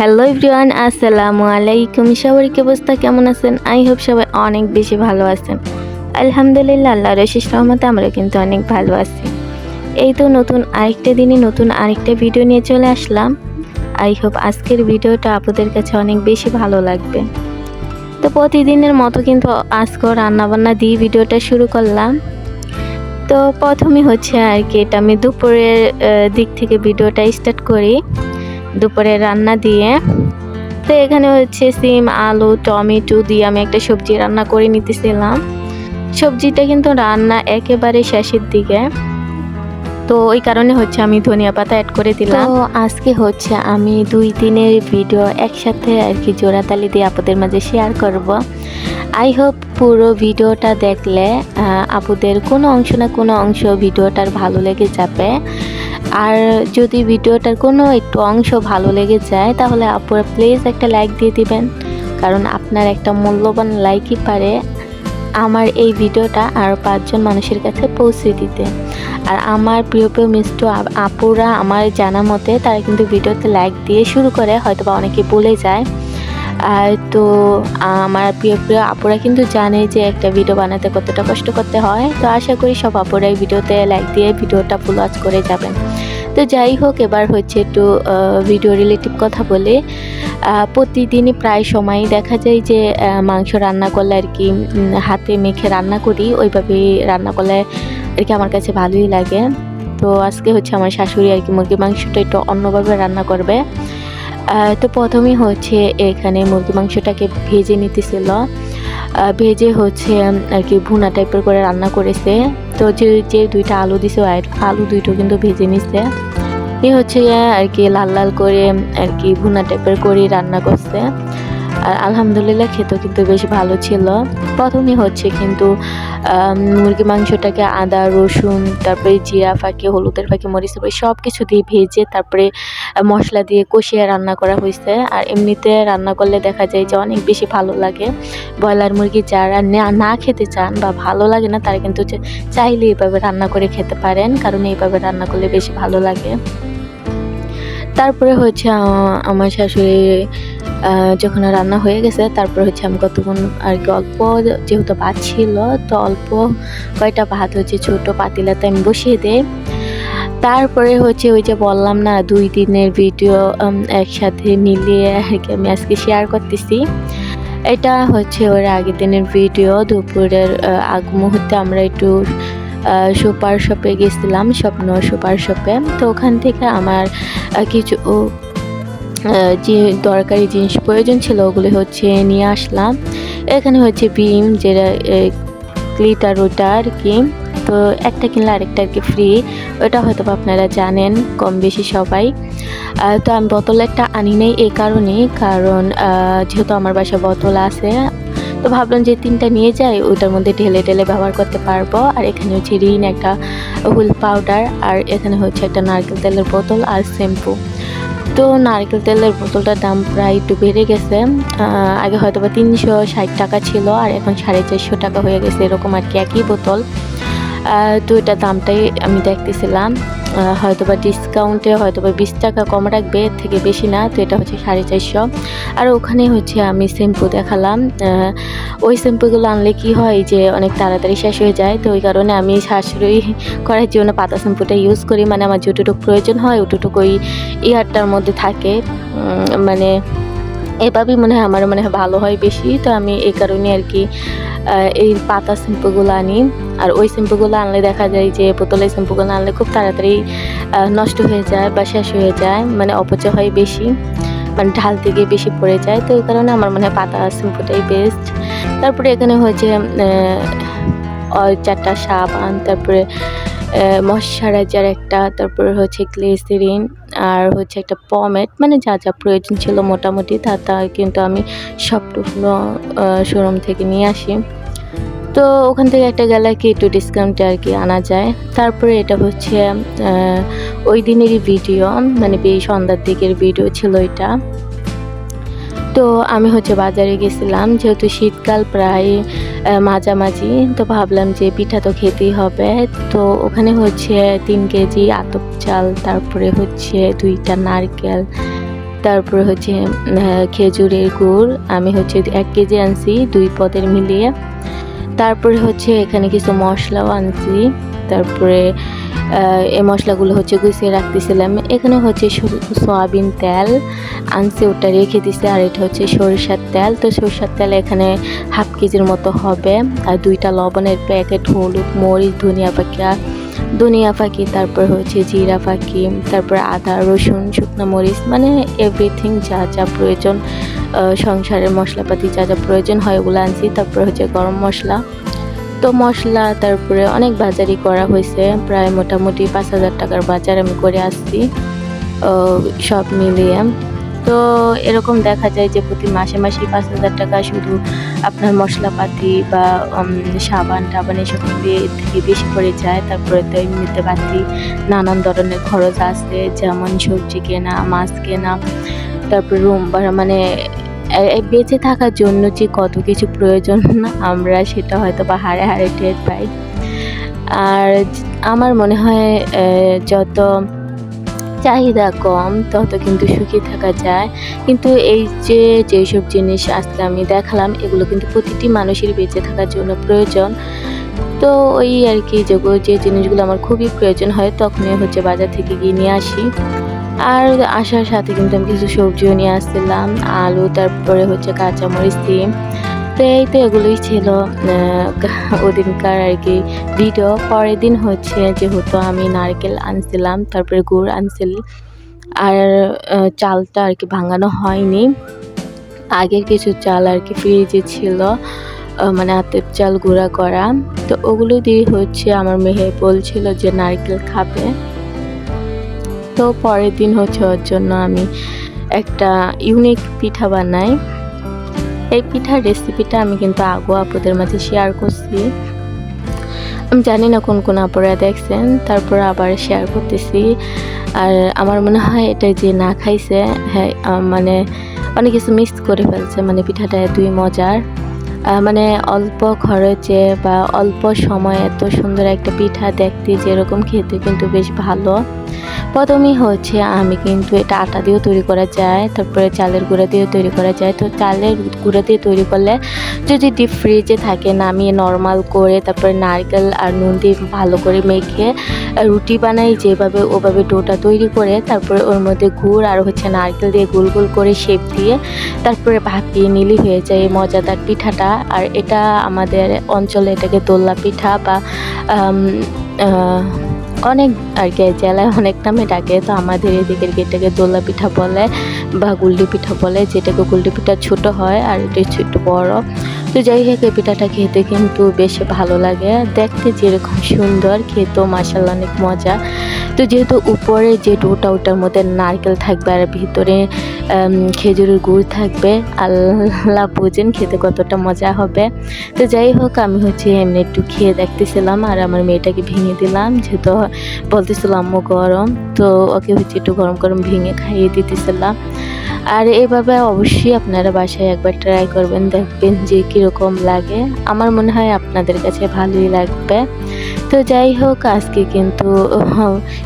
Hello everyone আসসালামু আলাইকুম। সবার কি অবস্থা? কেমন আছেন? আই হোপ সবাই অনেক বেশি ভালো আছেন। আলহামদুলিল্লাহ আল্লাহ রশিস রহমতে আমরা কিন্তু অনেক ভালো আছি। এই তো নতুন আরেকটা দিনে নতুন আরেকটা ভিডিও নিয়ে চলে আসলাম। আই হোপ আজকের ভিডিওটা আপনাদের কাছে অনেক বেশি ভালো লাগবে। তো প্রতিদিনের মতো কিন্তু আজকেও রান্নাবান্না দিয়ে ভিডিওটা শুরু করলাম। তো প্রথমে হচ্ছে আর কি, এটা আমি দুপুরের দিক থেকে ভিডিওটা স্টার্ট করি। দুপুরে রান্না দিয়ে। তো এখানে হচ্ছে সিম, আলু, টমেটো দিয়ে আমি একটা সবজি রান্না করে নিতেছিলাম। সবজিটা কিন্তু রান্না একেবারে শেষের দিকে। তো ওই কারণে হচ্ছে আমি ধনিয়া পাতা অ্যাড করে দিলাম। তো আজকে হচ্ছে আমি দুই দিনের ভিডিও একসাথে আর কি জোড়াতালি দিয়ে আপনাদের মাঝে শেয়ার করব। আই হোপ পুরো ভিডিওটা দেখলে আপুদের কোনো অংশ না কোনো অংশ ভিডিওটার ভালো লেগে যাবে। আর যদি ভিডিওটার কোনো একটু অংশ ভালো লেগে যায়, তাহলে আপুরা প্লিজ একটা লাইক দিয়ে দিবেন। কারণ আপনার একটা মূল্যবান লাইকই পারে আমার এই ভিডিওটা আরও পাঁচজন মানুষের কাছে পৌঁছে দিতে। আর আমার প্রিয় প্রিয় মিষ্ট আপ- আপুরা আমার জানা মতে, তারা কিন্তু ভিডিওতে লাইক দিয়ে শুরু করে হয়তো বা অনেকে বলে যায়। আর তো, আমার প্রিয় প্রিয় আপুরা কিন্তু জানে যে একটা ভিডিও বানাতে কতটা কষ্ট করতে হয়। তো আশা করি সব আপুরাই ভিডিওতে লাইক দিয়ে ভিডিওটা ফুল ওয়াচ করে যাবেন। তো যাই হোক, এবার হচ্ছে একটু ভিডিও রিলেটিভ কথা বলে। প্রতিদিনই প্রায় সময় দেখা যায় যে মাংস রান্না করলে আর কি হাতে মেখে রান্না করি। ওইভাবে রান্না করলে আর কি আমার কাছে ভালোই লাগে। তো আজকে হচ্ছে আমার শাশুড়ি আর কি মুরগির মাংসটা একটু অন্যভাবে রান্না করবে। তো প্রথমে হচ্ছে এখানে মুরগি মাংসটাকে ভেজে নিতেছিল। ভেজে হচ্ছে আর কি ভুনা টাইপের করে রান্না করেছে। তো যে যে দুইটা আলু দিছে আলু দুইটাও কিন্তু ভেজে নিছে। এ হচ্ছে আর কি লাল লাল করে আর কি ভুনা টাইপের করে রান্না করছে। আর আলহামদুলিল্লাহ খেতেও কিন্তু বেশ ভালো ছিল। প্রথমে হচ্ছে কিন্তু মুরগি মাংসটাকে আদা, রসুন, তারপরে জিরা ফাঁকি, হলুদের ফাঁকি মরিচ ফাঁকি সব কিছু দিয়ে ভেজে তারপরে মশলা দিয়ে কষিয়ে রান্না করা হয়েছে। আর এমনিতে রান্না করলে দেখা যায় যে অনেক বেশি ভালো লাগে। ব্রয়লার মুরগি যারা না খেতে চান বা ভালো লাগে না, তারা কিন্তু চাইলে এইভাবে রান্না করে খেতে পারেন। কারণ এইভাবে রান্না করলে বেশি ভালো লাগে। তারপরে হচ্ছে আমার শাশুড়ি যখন রান্না হয়ে গেছে, তারপরে হচ্ছে আমি কতক্ষণ আর কি অল্প যেহেতু ভাত ছিল, তো অল্প কয়টা ভাত হচ্ছে ছোট পাতিলাতে আমি বসিয়ে দেই। তারপরে হচ্ছে ওই যে বললাম না, দুই দিনের ভিডিও একসাথে মিলিয়ে আর কি আমি আজকে শেয়ার করতেছি। এটা হচ্ছে ওর আগের দিনের ভিডিও, দুপুরের আগ মুহূর্তে আমরা একটু সুপার শপে গেছিলাম, স্বপ্ন সুপার শপে। তো ওখান থেকে আমার কিছু যে দরকারি জিনিস প্রয়োজন ছিল ওগুলি হচ্ছে নিয়ে আসলাম। এখানে হচ্ছে বিম যেটা ক্লিটার ওটা আর কি। তো একটা কিনলে আরেকটা আর কি ফ্রি ওটা হয়তো আপনারা জানেন, কম বেশি সবাই। তো আমি বোতল একটা আনি নাই এই কারণেই। কারণ যেহেতু আমার বাসায় বোতল আছে তো ভাবলাম যে তিনটা নিয়ে যাই, ওইটার মধ্যে ঢেলে ঢেলে ব্যবহার করতে পারব। আর এখানে হচ্ছে রিন, একটা হুল পাউডার, আর এখানে হচ্ছে একটা নারকেল তেলের বোতল আর শ্যাম্পু। তো নারকেল তেলের বোতলটার দাম প্রায় একটু বেড়ে গেছে। আগে হয়তো বা তিনশো ষাট টাকা ছিল, আর এখন সাড়ে চারশো টাকা হয়ে গেছে, এরকম আর কি একই বোতল। তো এটা দামটাই আমি দেখতেছিলাম। হয়তো বা ডিসকাউন্টে হয়তো বা বিশ টাকা কম রাখবে, এর থেকে বেশি না, তো এটা হচ্ছে সাড়ে চারশো। আর ওখানে হচ্ছে আমি শ্যাম্পু দেখালাম ওই শ্যাম্পুগুলো আনলে কি হয় যে অনেক তাড়াতাড়ি শেষ হয়ে যায়, তো ওই কারণে আমি শাশুড়ি করার জন্য পাতা শ্যাম্পুটা ইউজ করি। মানে আমার যতটুকু প্রয়োজন হয় ওটুটুকু ওই ইয়ারটার মধ্যে থাকে। মানে এভাবেই মনে হয় আমার মনে হয় ভালো হয় বেশি তো আমি এই কারণে আর কি এই পাতা শ্যাম্পুগুলো আনি। আর ওই শ্যাম্পুগুলো আনলে দেখা যায় যে বোতলের শ্যাম্পুগুলো আনলে খুব তাড়াতাড়ি নষ্ট হয়ে যায় বা শেষ হয়ে যায় মানে অপচয় হয় বেশি মানে ঢাল থেকে বেশি পড়ে যায় তো এই কারণে আমার মনে হয় পাতা শ্যাম্পুটাই বেস্ট তারপরে এখানে আহ, চারটা সাবান তারপরে ময়শ্চারাইজার একটা তারপরে হচ্ছে গ্লিসারিন আর হচ্ছে একটা পমেট মানে যা যা প্রয়োজন ছিল মোটামুটি, তা তা কিন্তু আমি সবটুকু শোরুম থেকে নিয়ে আসি। তো ওখান থেকে একটা গেলে কি একটু ডিসকাউন্টে আর কি আনা যায়। তারপরে এটা হচ্ছে ওই দিনেরই ভিডিও মানে বেশ সন্ধ্যার দিকের ভিডিও ছিল এটা। তো আমি হচ্ছে বাজারে গেছিলাম, যেহেতু শীতকাল প্রায় মাঝামাঝি, তো ভাবলাম যে পিঠা তো খেতেই হবে। তো ওখানে হচ্ছে তিন কেজি আতপ চাল, তারপরে হচ্ছে দুইটা নারকেল, তারপরে হচ্ছে খেজুরের গুড়। আমি হচ্ছে এক কেজি আনছি দুই পদের মিলিয়ে। তারপরে হচ্ছে এখানে কিছু মশলাও আনছি। তারপরে এই মশলাগুলো হচ্ছে গুছিয়ে রাখতেছিলাম। এখানে হচ্ছে সয়াবিন তেল আনছি, ওটা রেখে দিছি, আর এটা হচ্ছে সরিষার তেল। তো সরিষার তেল এখানে হাফ কেজির মতো হবে। আর দুইটা লবণের প্যাকেট, হলুদ, মরিচ, ধনিয়া পাতা, ধনিয়া পাখি তারপর হচ্ছে জিরা পাখি তারপর আদা, রসুন, শুকনো মরিচ মানে এভরিথিং যা যা প্রয়োজন সংসারের মশলাপাতি যা যা প্রয়োজন হয় ওগুলো আনছি। তারপর হচ্ছে গরম মশলা। তো মশলা, তারপরে অনেক বাজারই করা হয়েছে। প্রায় মোটামুটি পাঁচ হাজার টাকার বাজার আমি করে আসছি সব মিলিয়ে। তো এরকম দেখা যায় যে প্রতি মাসে মাসে পাঁচ হাজার টাকা শুধু আপনার মশলাপাতি বা সাবান টাবান এসব দিয়ে থেকে বেশি করে যায়। তারপরে তো এমনিতে বাড়তি নানান ধরনের খরচ আছে, যেমন সবজি কেনা, মাছ কেনা, তারপর রুম মানে বেঁচে থাকার জন্য যে কত কিছু প্রয়োজন আমরা সেটা হয়তো বা হারে হারে টের পাই। আর আমার মনে হয় যত চাহিদা কম, তত কিন্তু সুখী থাকা যায়। কিন্তু এই যে, যেসব জিনিস আজকে আমি দেখালাম, এগুলো কিন্তু প্রতিটি মানুষের বেঁচে থাকার জন্য প্রয়োজন। তো ওই আর কি যেগুলো যে জিনিসগুলো আমার খুবই প্রয়োজন হয়, তখনই হচ্ছে বাজার থেকে গিয়ে নিয়ে আসি। আর আসার সাথে কিন্তু আমি কিছু সবজিও নিয়ে আসছিলাম, আলু, তারপরে হচ্ছে কাঁচামরিচ সিম তো এই তো এগুলোই ছিল ওদিনকার আর কি ভিডিও পরের দিন হচ্ছে যেহেতু আমি নারকেল আনছিলাম, তারপরে গুড় আনছিল, আর চালটা আর কি ভাঙানো হয়নি। আগের কিছু চাল আর কি ফ্রিজে ছিল মানে হাতের চাল গুঁড়া করা। তো ওগুলো দিয়ে হচ্ছে আমার মেহে বলছিল যে নারকেল খাবে। তো পরের দিন হচ্ছে ওর জন্য আমি একটা ইউনিক পিঠা বানাই। এই পিঠার রেসিপিটা আমি কিন্তু আগো আপুদের মাঝে শেয়ার করছি। আমি জানি না কোন কোন আপুরা দেখছেন, তারপর আবার শেয়ার করতেছি। আর আমার মনে হয় এটা যে না খাইছে হ্যাঁ মানে অনেক কিছু মিস করে ফেলছে মানে পিঠাটা দুই মজার। মানে অল্প খরচে বা অল্প সময়ে এত সুন্দর একটা পিঠা দেখতে যেরকম খেতে কিন্তু বেশ ভালো। প্রথমেই হচ্ছে আমি কিন্তু এটা আটা দিয়েও তৈরি করা যায়, তারপরে চালের গুঁড়া দিয়েও তৈরি করা যায়। তো চালের গুঁড়া দিয়ে তৈরি করলে যদি ডিপ ফ্রিজে থাকে নামিয়ে নর্মাল করে তারপরে নারকেল আর নুন দিয়ে ভালো করে মেখে রুটি বানাই যেভাবে ওভাবে ডোটা তৈরি করে, তারপরে ওর মধ্যে গুড় আর হচ্ছে নারকেল দিয়ে গোল গোল করে শেপ দিয়ে তারপরে ভাপিয়ে নিলি হয়ে যায় এই মজাদার পিঠাটা। আর এটা আমাদের অঞ্চলে এটাকে দোল্লা পিঠা বা অনেক আর কি, জেলায় অনেক নামে ডাকে। তো আমাদের এদিকের এটাকে দোলা পিঠা বলে বা গুল্ডি পিঠা বলে, যেটাকে গুল্ডি পিঠা ছোট হয় আর এটা ছোট বড়। তো যাই হোক, এই পিঠাটা খেতে কিন্তু বেশ ভালো লাগে। দেখতে যেরকম সুন্দর, খেতেও মাসাল্লা অনেক মজা। তো যেহেতু উপরে যে ডোটা, ওটার মধ্যে নারকেল থাকবে আর ভিতরে খেজুরের গুড় থাকবে, আল্লাহ বুঝেন খেতে কতটা মজা হবে। তো যাই হোক, আমি হচ্ছে এমনি একটু খেয়ে দেখতেছিলাম আর আমার মেয়েটাকে ভেঙে দিলাম, যেহেতু বলতেছিলাম গরম। তো ওকে হচ্ছে একটু গরম গরম ভেঙে খাইয়ে দিতেছিলাম। আর এভাবে অবশ্যই আপনারা বাসায় একবার ট্রাই করবেন, দেখবেন যে কীরকম লাগে। আমার মনে হয় আপনাদের কাছে ভালোই লাগবে। তো যাই হোক, আজকে কিন্তু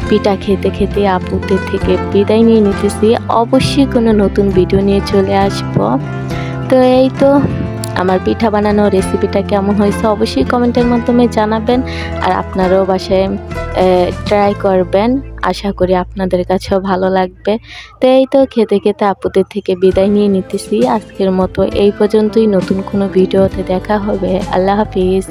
পিঠা খেতে খেতে আপুদের থেকে বিদায় নিয়ে নিতেছি। অবশ্যই কোনো নতুন ভিডিও নিয়ে চলে আসব। তো এই তো আমার পিঠা বানানোর রেসিপিটা কেমন হয়েছে অবশ্যই কমেন্টের মাধ্যমে জানাবেন আর আপনারাও বাসায় ট্রাই করবেন। আশা করি আপনাদের কাছেও ভালো লাগবে। তো এই তো খেতে খেতে আপুদের থেকে বিদায় নিয়ে নিতেছি। আজকের মতো এই পর্যন্তই। নতুন কোনো ভিডিওতে দেখা হবে। আল্লাহ হাফিজ।